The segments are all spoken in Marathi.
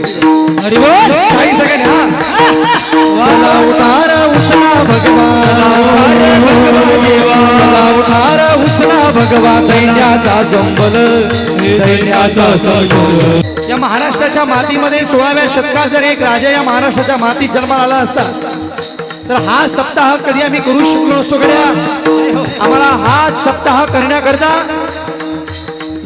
काही सगळ्यांनी हा. उतार भगवान. चला उतार उचला भगवान. दैन्याचा संबल दैन्याचा संबल या महाराष्ट्राच्या मातीमध्ये सोळाव्या शतकात जर एक राजा या महाराष्ट्राच्या मातीत जन्माला आला असता तर हा सप्ताह कधी आम्ही करू शकलो नसतो गड्या? आम्हाला हा सप्ताह करण्याकरता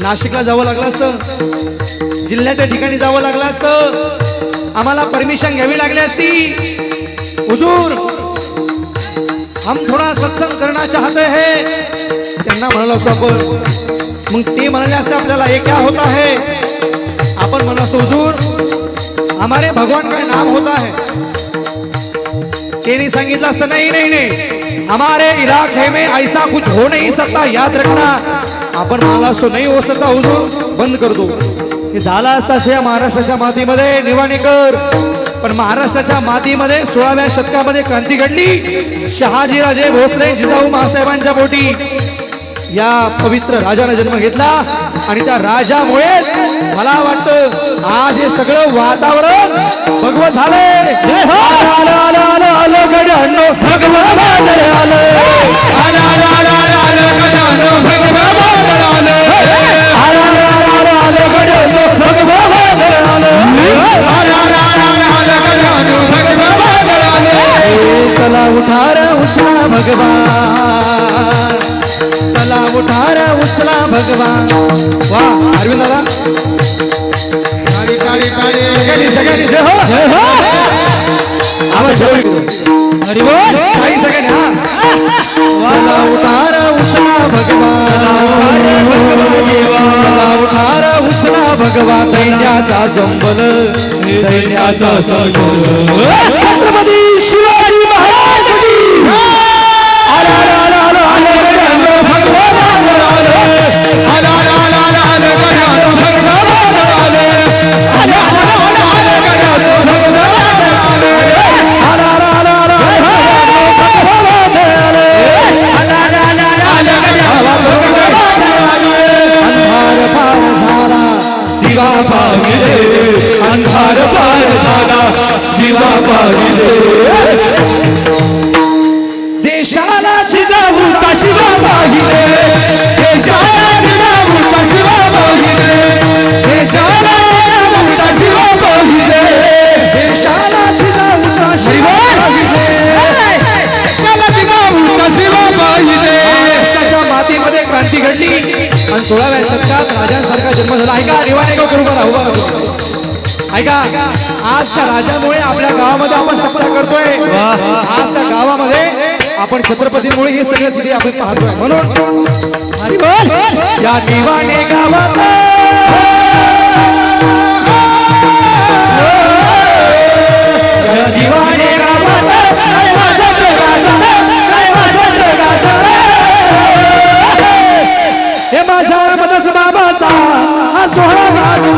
नाशिकला जावं लागलं असतं. जिल्ह्याच्या ठिकाणी जावं लागलं असतं. आम्हाला परमिशन घ्यावी लागली असती. हुजूर हम थोडा सत्संग करना चाहते है त्यांना म्हणालो असतो आपण मग ते म्हणाले असते आपल्याला हे क्या होता है? आपण म्हणा असतो हुजूर हमारे भगवान का नाम होता है? त्यांनी सांगितलं असं नाही नाही नाही हमारे इलाके में ऐसा कुछ हो नाही सकता याद रखना आपण म्हणाला असतो नाही हो हुजूर बंद करतो हे झाला असता या महाराष्ट्राच्या मातीमध्ये निवाणीकर पण महाराष्ट्राच्या मातीमध्ये सोळाव्या शतकामध्ये क्रांती घडली. शहाजीराजे भोसले जिजाऊ महासाहेबांच्या पोटी. या पवित्र राजाने जन्म घेतला आणि त्या राजामुळेच मला वाटतं आज हे सगळं वातावरण भगवत झालंय. चला उठार उचला भगवान. वा अरविंद दादा. काळी काळी काळी सगळ्यांनी सगळ्यांनी जय हो. जय हो. आवाज हरी बोल. काही सगळ्यांनी हा. चला उठार उचला भगवान. उठार उचला भगवान. दैन्याचा संबल दैन्याचा संबल. छत्रपती शिवाजी महाराज कारण सोळाव्या शतकात राजांसारखा जन्म झाला. ऐका निवाने करू बघा उभा ऐका आज त्या राजामुळे आपल्या गावामध्ये आपण सप्ताह करतोय. आज त्या गावामध्ये आपण छत्रपतीमुळे हे सगळे स्थिती आपण पाहतोय. म्हणून या दिवाने गावात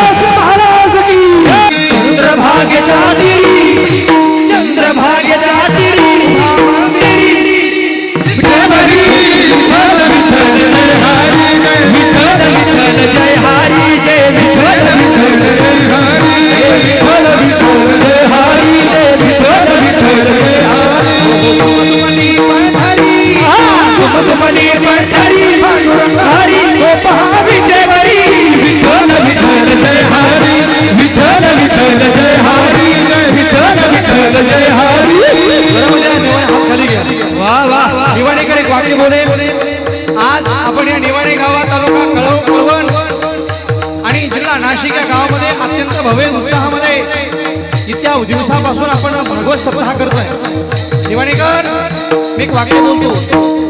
Awesome. गावामध्ये अत्यंत भव्य उत्साहामध्ये इतक्या दिवसापासून आपण भगवत सप्ताह करतोय. दिवाणीकर मी एक वाक्य बोलतो.